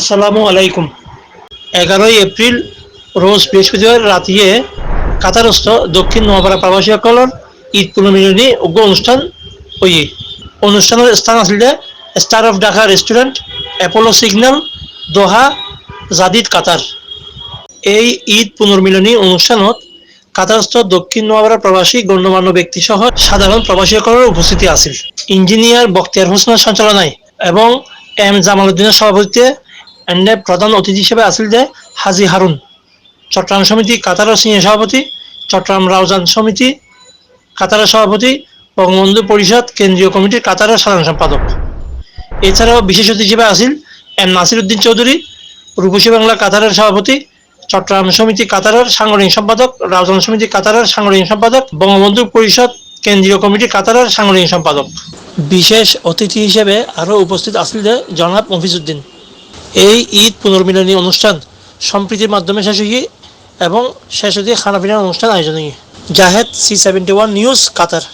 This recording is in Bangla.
আসসালামু আলাইকুম। এগারোই এপ্রিল, রোজ বৃহস্পতিবার রাতিয়ে কাতারস্থ দক্ষিণ নোয়াপাড়া প্রবাসীসকলৰ ঈদ পুনৰ্মিলনী উগ্ৰ অনুষ্ঠান হৈ অনুষ্ঠানৰ স্থান আছিলে star of Dhaka restaurant Apollo signal Doha, Jadid Qatar এই ঈদ পুনৰ্মিলনী অনুষ্ঠানত কাটারস্থ দক্ষিণ নোয়াপাড়া প্রবাসী গণ্যমান্য ব্যক্তিসহ সাধারণ প্রবাসীসকলের উপস্থিতি আছিল। ইঞ্জিনিয়ার বখতিয়ার হোসেনের সঞ্চালনায় এবং এম জামাল উদ্দিনের সভাপতিত্বে এনে প্রধান অতিথি হিসেবে আছিল যে হাজি হারুন চট্টগ্রাম সমিতি কাতারের সিনিয়র সভাপতি চট্টগ্রাম রাউজান সমিতি কাতারের সভাপতি, বঙ্গবন্ধু পরিষদ কেন্দ্রীয় কমিটির কাতারের সাধারণ সম্পাদক। এছাড়াও বিশেষ অতিথি হিসেবে আসিল এম নাসির উদ্দিন চৌধুরী রূপসী বাংলা কাতারের সভাপতি চট্টগ্রাম সমিতি কাতারের সাংগঠনিক সম্পাদক রাউজান সমিতি কাতারের সাংগঠনিক সম্পাদক, বঙ্গবন্ধু পরিষদ কেন্দ্রীয় কমিটি কাতারের সাংগঠনিক সম্পাদক। বিশেষ অতিথি হিসেবে আরও উপস্থিত আসিল যে জনাব মফিজউদ্দিন এই ঈদ পুনর্মিলনী অনুষ্ঠান সম্প্রীতির মাধ্যমে শেষ হয়ে এবং শেষ হয়ে খানাপিনার অনুষ্ঠান আয়োজন। Jahed C seventy one news Qatar.